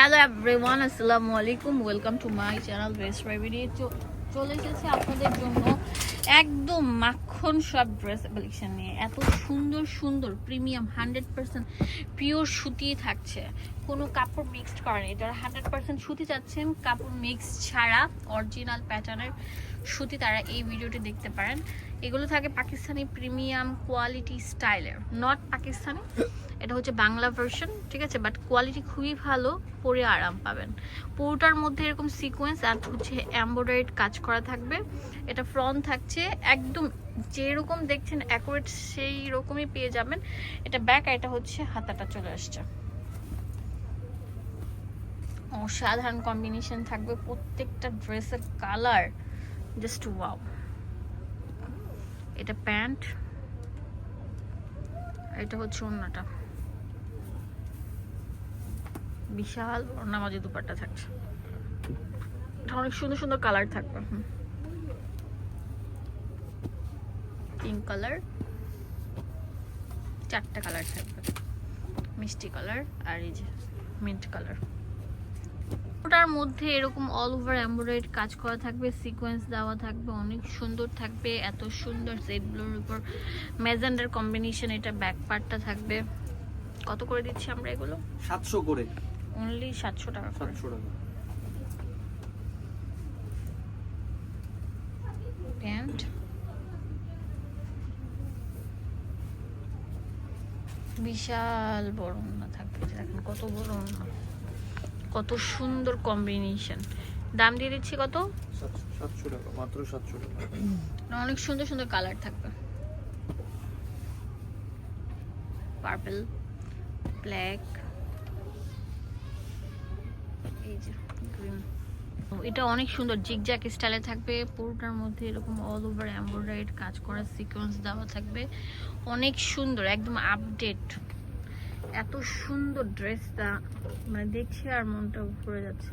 Hello everyone আসসালামু আলাইকুম welcome to my channel best রেভিডি চলে এসেছে আপনাদের জন্য একদম মাখন সব ড্রেস কালেকশন নিয়ে। এত সুন্দর সুন্দর প্রিমিয়াম হান্ড্রেড পার্সেন্ট পিওর সুতি থাকছে। কোনো কাপড় মিক্সড করেন যারা হান্ড্রেড পার্সেন্ট সুতি চাচ্ছেন, কাপড় মিক্স ছাড়া অরিজিনাল প্যাটার্নের সুতি তারা এই ভিডিওটি দেখতে পারেন। এগুলো থাকে পাকিস্তানি প্রিমিয়াম কোয়ালিটি স্টাইলের নট পাকিস্তানি। এটা হচ্ছে বাংলা ভার্সন ঠিক আছে? বাট কোয়ালিটি খুবই ভালো, পরে আরাম পাবেন। পুরোটার মধ্যে এরকম সিকোয়েন্স আর হচ্ছে এমব্রয়ডারিড কাজ করা থাকবে। এটা ফ্রন্ট থাকছে, একদম যেরকম দেখছেন অ্যাকুরেট সেই রকমই পেয়ে যাবেন। এটা ব্যাক আর এটা হচ্ছে হাতাটা চলে আসছে। অসাধারণ কম্বিনেশন থাকবে প্রত্যেকটা ড্রেসের কালার জাস্ট ওয়াও এটা প্যান্ট এটা হচ্ছে অন্যটা বিশাল নামাজি দুপাট্টা থাকছে। অনেক সুন্দর সুন্দর কালার থাকবে পিঙ্ক কালার চারটা কালার থাকবে। মিষ্টি কালার আর এই যে মিন্ট কালার ওটার মধ্যে এরকম অল ওভার এমব্রয়ডারিড কাজ করা থাকবে সিকোয়েন্স দেওয়া থাকবে, অনেক সুন্দর থাকবে, এত সুন্দর জেডগুলোর উপর মেজেন্ডার কম্বিনেশন এটা ব্যাক পার্টটা থাকবে। কত করে দিচ্ছি আমরা এগুলো? সাতশো করে। অনলি সাতশো টাকা সাতশো টাকা। প্যান্ট। বিশাল বড় ওড়না থাকবে দেখেন কত বড় ওড়না। কত সুন্দর কম্বিনেশন দাম দিয়ে দিচ্ছি কত? সাতশো সাতশো টাকা মাত্র সাতশো টাকা। অনেক সুন্দর সুন্দর কালার থাকবে। Purple black. এই যে গ্রিন এটা অনেক সুন্দর জিগজ্যাক স্টাইলে থাকবে পুরোটার মধ্যে এরকম অল ওভার এমব্রয়ডারিড কাজ করা সিকোয়েন্স দেওয়া থাকবে। অনেক সুন্দর একদম আপডেট এত সুন্দর ড্রেসটা মানে দেখছি আর মনটা ভরে যাচ্ছে।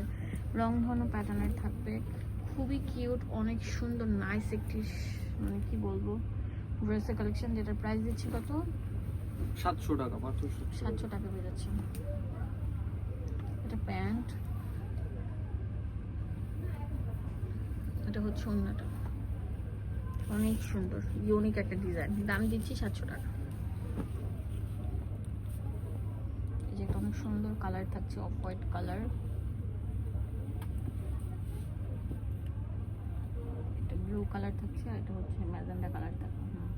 রং ধনু প্যাটার্নের থাকবে। খুবই কিউট অনেক সুন্দর নাইস একটি মানে কি বলব ড্রেসের কালেকশন যেটা প্রাইস দিচ্ছি কত? সাতশো টাকা সাতশো টাকা। বেরোচ্ছে এটা প্যান্ট। এটা হচ্ছে অন্যটা। অনেক সুন্দর ইউনিক একটা ডিজাইন দাম দিচ্ছি সাতশো টাকা। এই যে অনেক সুন্দর কালার থাকছে অফ হোয়াইট কালার এটা ব্লু কালার থাকছে আর এটা হচ্ছে ম্যাজেন্ডা কালার থাকবে হুম।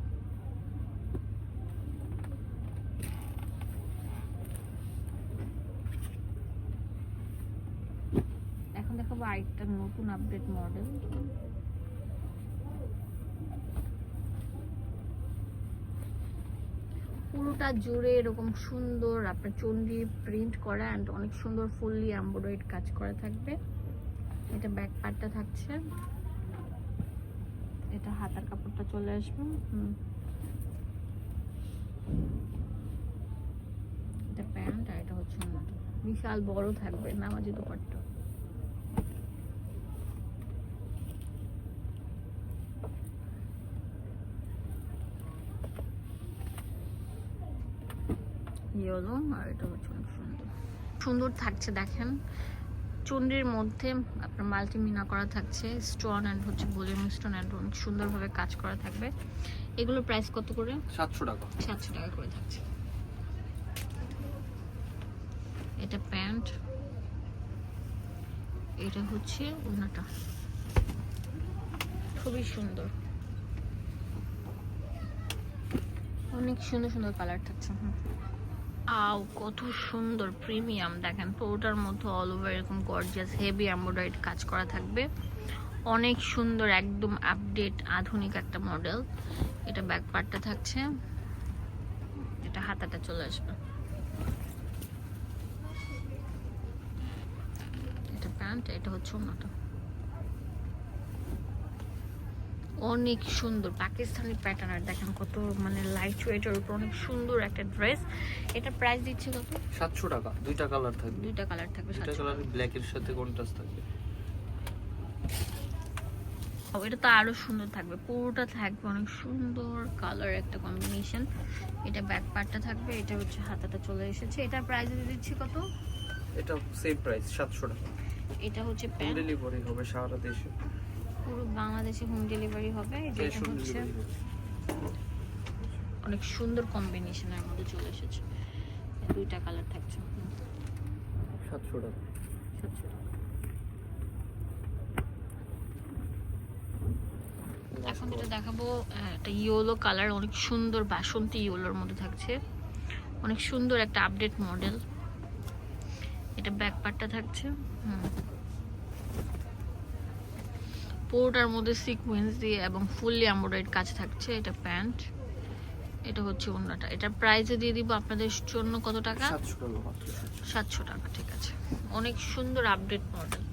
এখন দেখাবো আরেকটা নতুন আপডেট মডেল পুরোটা জুড়ে এরকম সুন্দর, আপনার চন্ডি প্রিন্ট করা অ্যান্ড অনেক সুন্দর ফুললি এমব্রয়ডারিড কাজ করা থাকবে। এটা ব্যাক পার্টটা থাকছে। এটা হাতার কাপড়টা চলে আসবে, হুম। এটা প্যান্ট আর এটা হচ্ছে বিশাল বড় থাকবে নামাজি দোপাট্টা। ইয়েলো আর এটা হচ্ছে অনেক সুন্দর। সুন্দর থাকছে দেখেন। চুন্ডির মধ্যে আপনার মাল্টিমিনা করা থাকছে স্টোন অ্যান্ড হচ্ছে বোলিয়াম স্টোন অ্যান্ড অনেক সুন্দরভাবে কাজ করা থাকবে। এগুলোর প্রাইস কত করে? সাতশো টাকা। সাতশো টাকা করে থাকছে। এটা প্যান্ট এটা হচ্ছে ওনাটা। খুবই সুন্দর। অনেক সুন্দর সুন্দর কালার থাকছে হুম। আও, কত সুন্দর প্রিমিয়াম। দেখেন, পুরোটার মধ্যে অল ওভার এরকম গর্জিয়াস হেভি এমব্রয়ডারিড কাজ করা থাকবে। অনেক সুন্দর, একদম আপডেট আধুনিক একটা মডেল এটা ব্যাক পার্টটা থাকছে। এটা হাতাটা চলে আসবে। এটা প্যান্ট, এটা হচ্ছে ওনাটা অনেক সুন্দর, পাকিস্তানি প্যাটার্ন আর দেখেন কত মানে ওয়েটের উপর অনেক সুন্দর একটা ড্রেস এটা প্রাইস দিচ্ছে কত? সাতশো টাকা দুইটা কালার থাকবে। দুইটা কালার থাকবে দুইটা কালার ব্ল্যাকের সাথে কন্ট্রাস্ট থাকবে। এটা তো আরও সুন্দর থাকবে। পুরোটা থাকবে অনেক সুন্দর কালার একটা কম্বিনেশন এটা ব্যাক পার্টটা থাকবে এটা হচ্ছে হাতাটা চলে এসেছে। এটা প্রাইস দিচ্ছি কত? এটা সেম প্রাইস সাতশো টাকা। এটা হচ্ছে প্যান্ট ডেলিভারি হবে সারা দেশে। পুরো বাংলাদেশে হোম ডেলিভারি হবে। এটা হচ্ছে অনেক সুন্দর কম্বিনেশনের মধ্যে চলে এসেছে। দুইটা কালার থাকছে। সাতশো টাকা। সাতশো টাকা। এখন যেটা দেখাবো একটা ইয়েলো কালার অনেক সুন্দর বাসন্তী ইয়েলোর মধ্যে থাকছে। অনেক সুন্দর একটা আপডেট মডেল এটা ব্যাক পার্টটা থাকছে। পুরোটার মধ্যে সিকোয়েন্স দিয়ে এবং ফুললি এমব্রয়ডারিড কাজ থাকছে এটা প্যান্ট। এটা হচ্ছে অন্যটা। এটা প্রাইসে দিয়ে দিব আপনাদের জন্য কত টাকা? সাতশো টাকা ঠিক আছে। অনেক সুন্দর আপডেট মডেল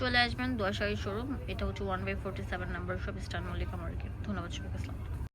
চলে আসবেন দোয়াশাহী শোরুম এটা হচ্ছে one by forty seven number সব স্টার মল্লিকা মার্কেট ধন্যবাদ সবাইকে আসসালাম